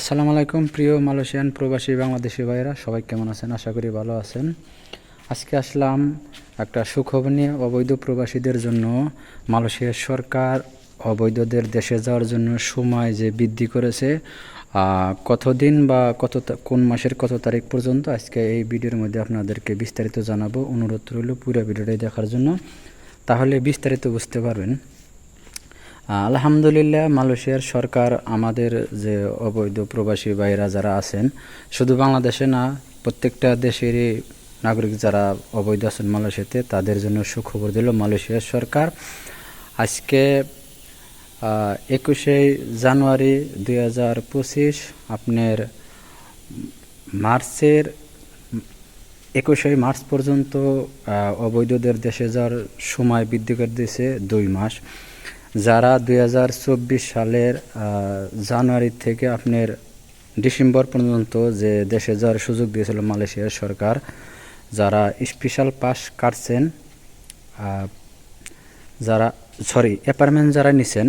আসসালামু আলাইকুম, প্রিয় মালয়েশিয়ান প্রবাসী বাংলাদেশি ভাইয়েরা, সবাই কেমন আছেন? আশা করি ভালো আছেন। আজকে আসলাম একটা সুখবর নিয়ে অবৈধ প্রবাসীদের জন্য। মালয়েশিয়ার সরকার অবৈধদের দেশে যাওয়ার জন্য সময় যে বৃদ্ধি করেছে কতদিন বা কত কোন মাসের কত তারিখ পর্যন্ত, আজকে এই ভিডিওর মধ্যে আপনাদেরকে বিস্তারিত জানাব। অনুরোধ রইল পুরো ভিডিওটাই দেখার জন্য। তাহলে বিস্তারিত বুঝতে পারবেন। আলহামদুলিল্লাহ, মালয়েশিয়ার সরকার আমাদের যে অবৈধ প্রবাসী ভাইরা যারা আছেন, শুধু বাংলাদেশে না, প্রত্যেকটা দেশেরই নাগরিক যারা অবৈধ আছেন মালয়েশিয়াতে, তাদের জন্য সুখবর দিল মালয়েশিয়ার সরকার। আজকে একুশে জানুয়ারি দুই হাজার পঁচিশ, আপনার মার্চের, একুশে মার্চ পর্যন্ত অবৈধদের দেশে যাওয়ার সময় বৃদ্ধি করে দিয়েছে দুই মাস। যারা দু হাজার চব্বিশ সালের জানুয়ারি থেকে আপনার ডিসেম্বর পর্যন্ত যে দেশে যাওয়ার সুযোগ দিয়েছিল মালয়েশিয়ার সরকার, যারা স্পেশাল পাস কাটছেন যারা সরি অ্যাপার্টমেন্ট যারা নিছেন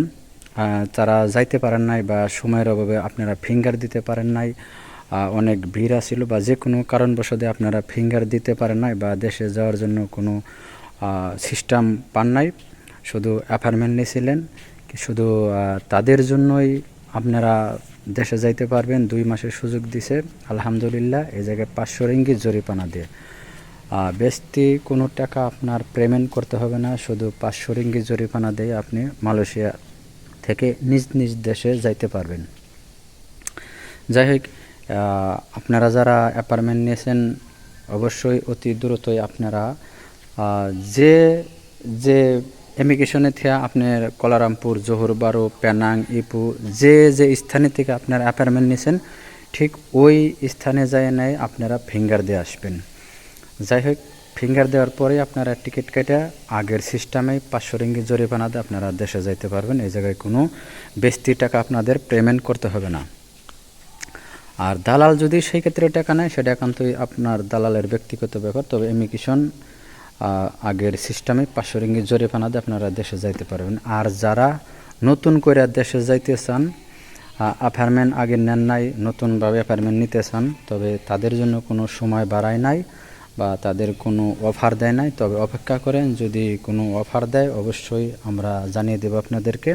তারা যাইতে পারেন নাই বা সময়ের অভাবে আপনারা ফিঙ্গার দিতে পারেন নাই অনেক ভিড় আছিল বা যে কোনো কারণবশতে আপনারা ফিঙ্গার দিতে পারেন নাই বা দেশে যাওয়ার জন্য কোনো সিস্টেম পান নাই। শুধু অ্যাপার্টমেন্ট নিয়েছিলেন, শুধু তাদের জন্যই আপনারা দেশে যাইতে পারবেন, দুই মাসের সুযোগ দিছে। আলহামদুলিল্লাহ, এই জায়গায় পাঁচশো রিঙ্গিত জরিপানা দিয়ে। বেশি কোনো টাকা আপনার পেমেন্ট করতে হবে না, শুধু পাঁচশো রিঙ্গি জরিমানা দিয়ে আপনি মালয়েশিয়া থেকে নিজ নিজ দেশে যাইতে পারবেন। যাই হোক আপনারা যারা অ্যাপার্টমেন্ট নিয়েছেন, অবশ্যই অতি দ্রুতই আপনারা যে যে ইমিগ্রেশনে থেকে আপনার কলারামপুর জোহর বারো পেনাং, ইপু, যে যে স্থানে থেকে আপনার অ্যাপার্টমেন্ট নিয়েছেন ঠিক ওই স্থানে যায় নাই আপনারা ফিঙ্গার দিয়ে আসবেন। যাই হোক ফিঙ্গার দেওয়ার পরে আপনারা টিকিট কেটে আগের সিস্টেমে পাঁচশো রিঙ্গি জরিমানাতে আপনারা দেশে যাইতে পারবেন। এই জায়গায় কোনো বেস্তি টাকা আপনাদের পেমেন্ট করতে হবে না। আর দালাল যদি সেই ক্ষেত্রে টাকা নেয়, সেটা একান্তই আপনার দালালের ব্যক্তিগত ব্যাপার। তবে ইমিগ্রেশন আগের সিস্টেমে পাঁচশো রিঙ্গি জরিমানাতে আপনারা দেশে যাইতে পারবেন। আর যারা নতুন করে দেশে যাইতে চান অ্যাপার্টমেন্ট আগে নেন নাই, নতুনভাবে অ্যাপার্টমেন্ট নিতে চান, তবে তাদের জন্য কোনো সময় বাড়ায় নাই বা তাদের কোনো অফার দেয় নাই, তবে অপেক্ষা করেন, যদি কোনো অফার দেয়, অবশ্যই আমরা জানিয়ে দেব আপনাদেরকে।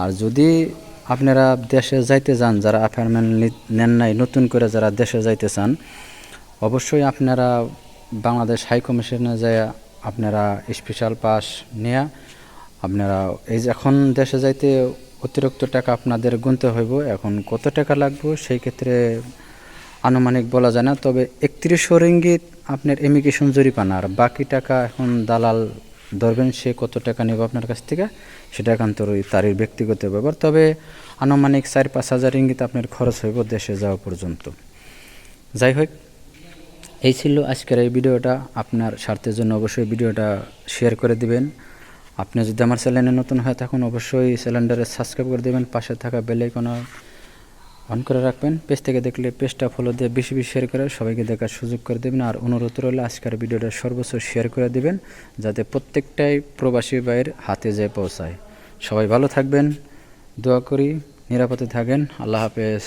আর যদি আপনারা দেশে যাইতে যান যারা অ্যাপার্টমেন্ট নেন নাই, নতুন করে যারা দেশে যাইতে চান, অবশ্যই আপনারা বাংলাদেশ হাই কমিশনে যায় আপনারা স্পেশাল পাস নেয়া। আপনারা এই যে এখন দেশে যাইতে অতিরিক্ত টাকা আপনাদের গুনতে হইব, এখন কত টাকা লাগবে সেই ক্ষেত্রে আনুমানিক বলা যায় না, তবে একত্রিশশো রিঙ্গিত আপনার ইমিগ্রেশন আর বাকি টাকা এখন দালাল ধরবেন, সে কত টাকা নেবে আপনার কাছ থেকে সেটা একান্তর ওই তারই ব্যক্তিগত ব্যাপার, তবে আনুমানিক চার পাঁচ হাজার ইঙ্গিত আপনার খরচ হইব দেশে যাওয়া পর্যন্ত। যাই হোক এই ছিল আজকের এই ভিডিওটা। আপনার স্বার্থের জন্য অবশ্যই ভিডিওটা শেয়ার করে দিবেন। আপনি যদি আমার চ্যানেলে নতুন হয়ে থাকুন অবশ্যই চ্যানেলটারে সাবস্ক্রাইব করে দেবেন। পাশে থাকা বেল আইকন অন করে রাখবেন। পেজ থেকে দেখলে পেজটা ফলো দিয়ে বেশি বেশি শেয়ার করে সবাইকে দেখার সুযোগ করে দেবেন। আর অনুরোধ রইলে, আজকের ভিডিওটা সর্বোচ্চ শেয়ার করে দিবেন, যাতে প্রত্যেকটাই প্রবাসী ভাইয়ের হাতে যেয়ে পৌঁছায়। সবাই ভালো থাকবেন, দোয়া করি, নিরাপদে থাকেন। আল্লাহ হাফেজ।